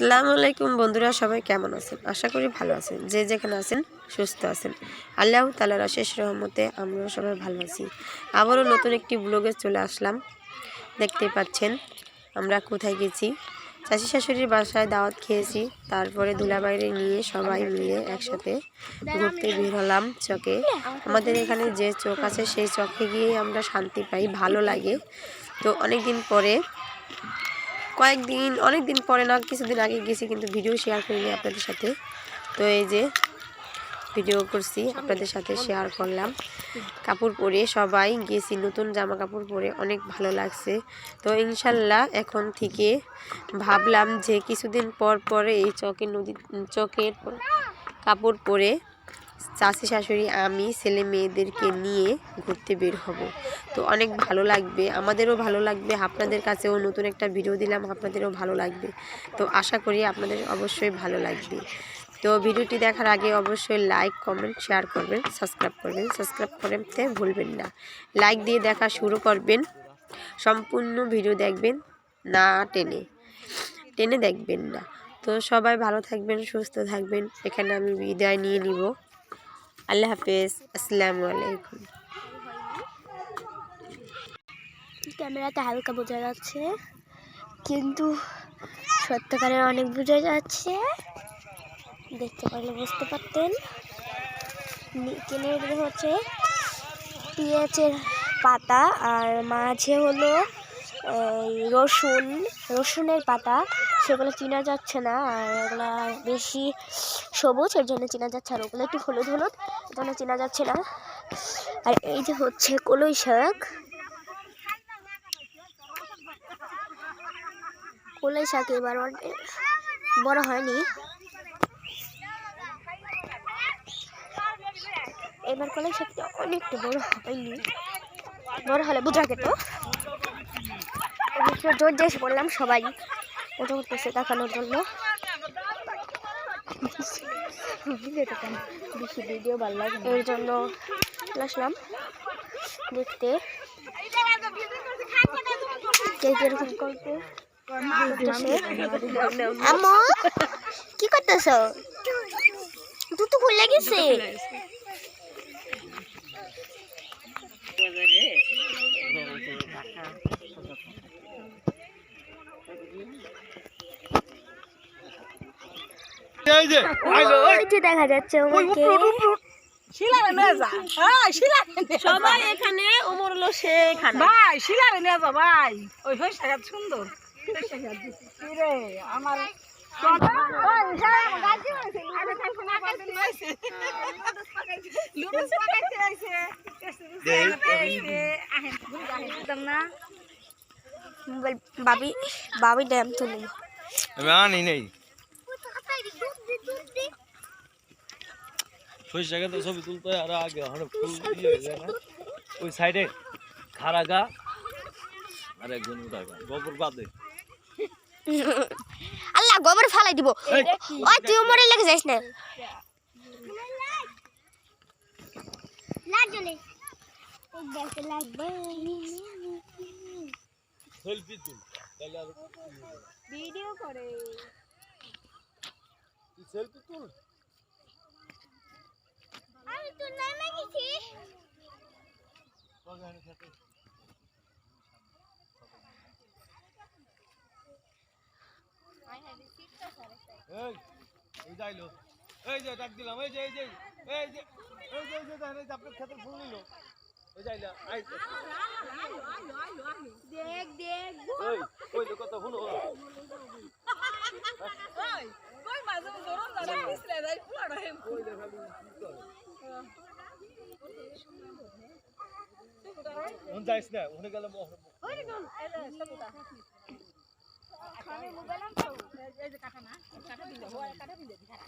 আসসালামু আলাইকুম বন্ধুরা, সবাই কেমন আছেন? আশা করি ভালো আছেন। যে যেখানে আছেন, সুস্থ আছেন। আল্লাহ তালার শেষ রহমতে আমরা সবাই ভালো আছি। আবারও নতুন একটি ব্লগে চলে আসলাম। দেখতে পাচ্ছেন, আমরা কোথায় গেছি? চাষি শাশুড়ির বাসায় দাওয়াত খেয়েছি। তারপরে ধুলাবাইরে নিয়ে সবাই মিলে একসাথে ঘুরতে বের হলাম চকে। আমাদের এখানে যে চোখ আছে, সেই চকে গিয়ে আমরা শান্তি পাই, ভালো লাগে। তো অনেক দিন পরে কয়েকদিন অনেক দিন পরে না, কিছুদিন আগে গেছি কিন্তু ভিডিও শেয়ার করিনি আপনাদের সাথে। তো এই যে ভিডিও করছি, আপনাদের সাথে শেয়ার করলাম। কাপড় পরে সবাই গেছি, নতুন জামা কাপড় পরে অনেক ভালো লাগছে। তো ইনশাল্লাহ এখন থেকে ভাবলাম যে কিছুদিন পর পরে এই চকের নদী, চকের কাপড় পরে চাষি শাশুড়ি, আমি ছেলে মেয়েদেরকে নিয়ে ঘুরতে বের হব। তো অনেক ভালো লাগবে, আমাদেরও ভালো লাগবে, আপনাদের কাছেও নতুন একটা ভিডিও দিলাম, আপনাদেরও ভালো লাগবে। তো আশা করি আপনাদের অবশ্যই ভালো লাগবে। তো ভিডিওটি দেখার আগে অবশ্যই লাইক কমেন্ট শেয়ার করবেন সাবস্ক্রাইব করবেন সাবস্ক্রাইব করতে ভুলবেন না। লাইক দিয়ে দেখা শুরু করবেন, সম্পূর্ণ ভিডিও দেখবেন, না টেনে টেনে দেখবেন না। তো সবাই ভালো থাকবেন, সুস্থ থাকবেন, এখানে আমি বিদায় নিয়ে নিব। আল্লাহ হাফেজ। আসসালামু আলাইকুম। ক্যামেরাতে হালকা বোঝা যাচ্ছে, কিন্তু সত্যকারের অনেক বোঝা যাচ্ছে। দেখতে পারলে বুঝতে পারতেন। কিনে হচ্ছে পেঁয়াজের পাতা আর মাঝে হলো রসুন, রসুনের পাতা। সেগুলো চেনা যাচ্ছে না, আর ওগুলো বেশি সবুজ, এর জন্য চেনা যাচ্ছে আর ওগুলো একটু হলুদ হলুদ, এর জন্য চেনা যাচ্ছে না। আর এই যে হচ্ছে কলই শাক। কলই শাক এবার বড় হয়নি। এবার কলই শাকটা অনেকটা বড় হয়নি। বড় হলে বোঝা অবশ্য জোর দিয়ে পড়লাম সবাই। ওটা করতেছে দেখানোর জন্য। বেশি ভিডিও ভালো লাগে এর জন্য আসলাম দেখতে। কে কীরকম করতে। আম্মু, কি করতেছ? দুটো খুলে গেছে। এই যে ওই ওই যে দেখা যাচ্ছে ওকে শিলারে নিয়ে যা হ্যাঁ শিলারে সবাই এখানে উমর হলো সে ভাই শিলারে নিয়ে যা ভাই ওই হয়ে শাখা সুন্দর রে আমার। মোবাইল বাবি বাবি ড্যাম তুলি আমি আনি নেই সই জায়গা ছবি তুলতে হয় আর আগে হঠাৎ ফুল ইয়ে হয়ে যায় না। ওই সাইডে খারা গা আর একজন উঠা গা গোবর বাদে। আল্লাহ গোবর ফালাই দিব। ওই তুই মরে লেগে যাইস না। ভিডিও করে। সেলফি তুল আমি তো নামে গেছি বাগানে খেতে এই এই যাইলো এই যে ডাক দিলাম। এই যে এই যে এই যে এই যে এই যে দেখেন এই যে আপনার খেতে ফুল নিল। এই যাইলা আই দেখ দেখ। ওই ওই লোক কথা শুনো ওই, কই মাঝে মাঝে ওরম পিছলে যাই, পুরানো হেম। ওই দেখালি কি করে ওন যাইস না ওখানে গেলে মোহ- ওই রে কোন, এই যে সবুতা। এই যে কাটা না, কাটা দিলে, হয়, কাটা দিলে, দিহারা।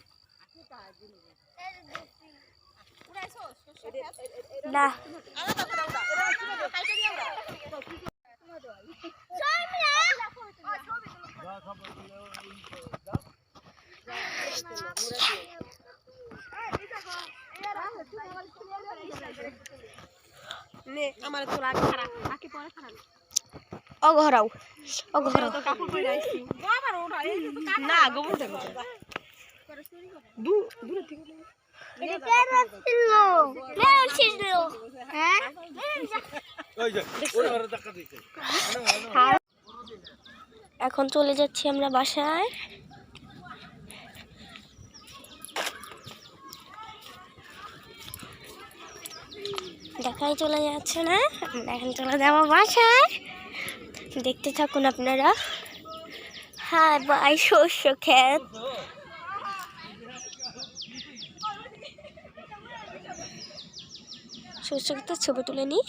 না আলাদা করে উড়া, এটা কিনে দে, কাইটা দিয়ে উড়া। নে আমার তোর খারাপ। বাকি পরে খারাপ। অঘরাও অঘরাও কাপড় পরে আইছি। আবার ওঠা এই তো কাটা না গোবর থেকে দূর দূরে থেকে হ্যাঁ? ওই যে ওই ঘরে ধাক্কা দিছে এখন চলে যাচ্ছি আমরা বাসায়। দেখাই চলে যাচ্ছে না। আমরা এখন চলে যাব বাসায়। দেখতে থাকুন আপনারা। হ্যাঁ বাই শস্য ক্ষেত। শস্য ক্ষেতের ছবি তুলে নিই।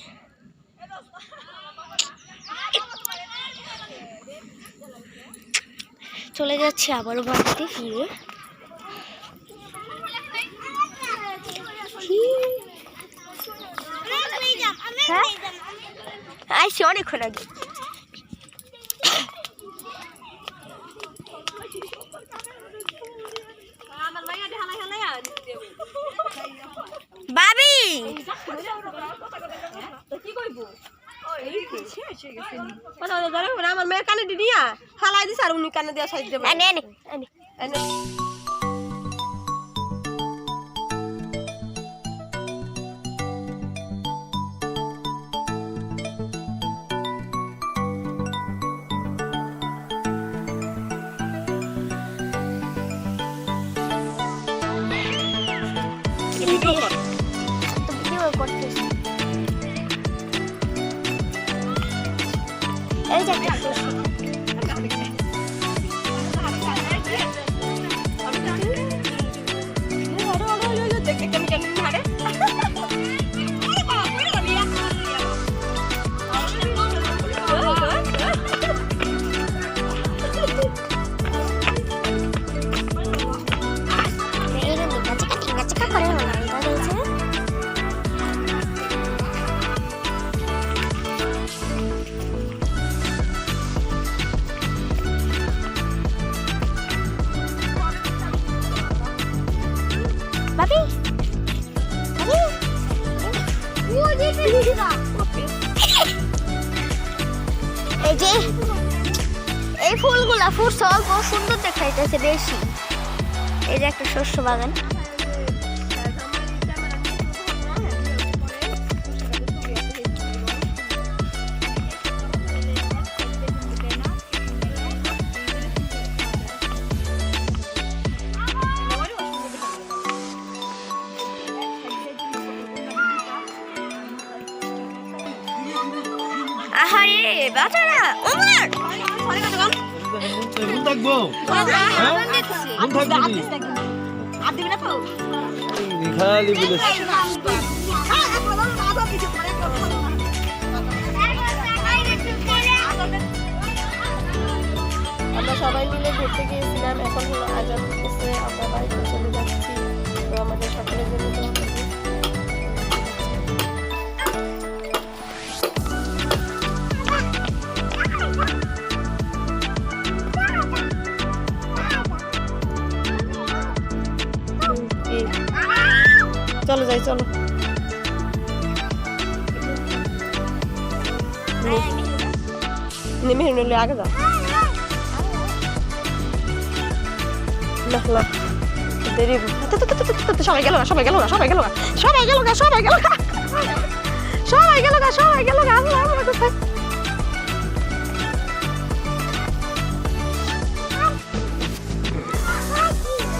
চলে যাচ্ছে আবারও বাড়িতে ফিরে। আইসি অনেকক্ষণ আগে। বাবি আমার মেয়ের কানে দিয়া হালাই দিছে আর উনি কানে দিয়া সাইড দেবে। এই যে এই ফুলগুলা ফুটছে অল্প সুন্দর দেখাইতেছে বেশি। এই যে একটা শস্য বাগান। খালি বলে। আমরা সবাই মিলে ঘুরতে গিয়েছিলাম এখন হলো চলো যাই, চলো। নেমে নিলে আগে যাও। না না। দেরি সবাই গেল না সবাই গেল না সবাই গেল না সবাই গেল না সবাই গেল না সবাই গেল না সবাই গেল না আল্লাহ আমার কোথায়?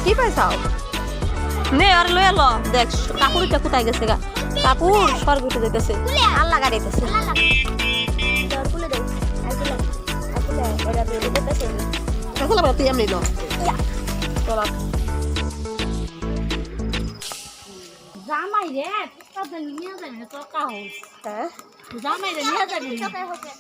কি পাইছাও নে আর লয়ে ল। দেখ কাপড়টা কোথায় গেছে গা? কাপড় আগুলা ওরা বেরিয়ে যেতেছে আসলে আমরা তুই এমনি ল। জামাই রে নিয়ে যাবি না তো কাহো হ্যাঁ? জামাই রে নিয়ে যাবি হ্যাঁ? হোকে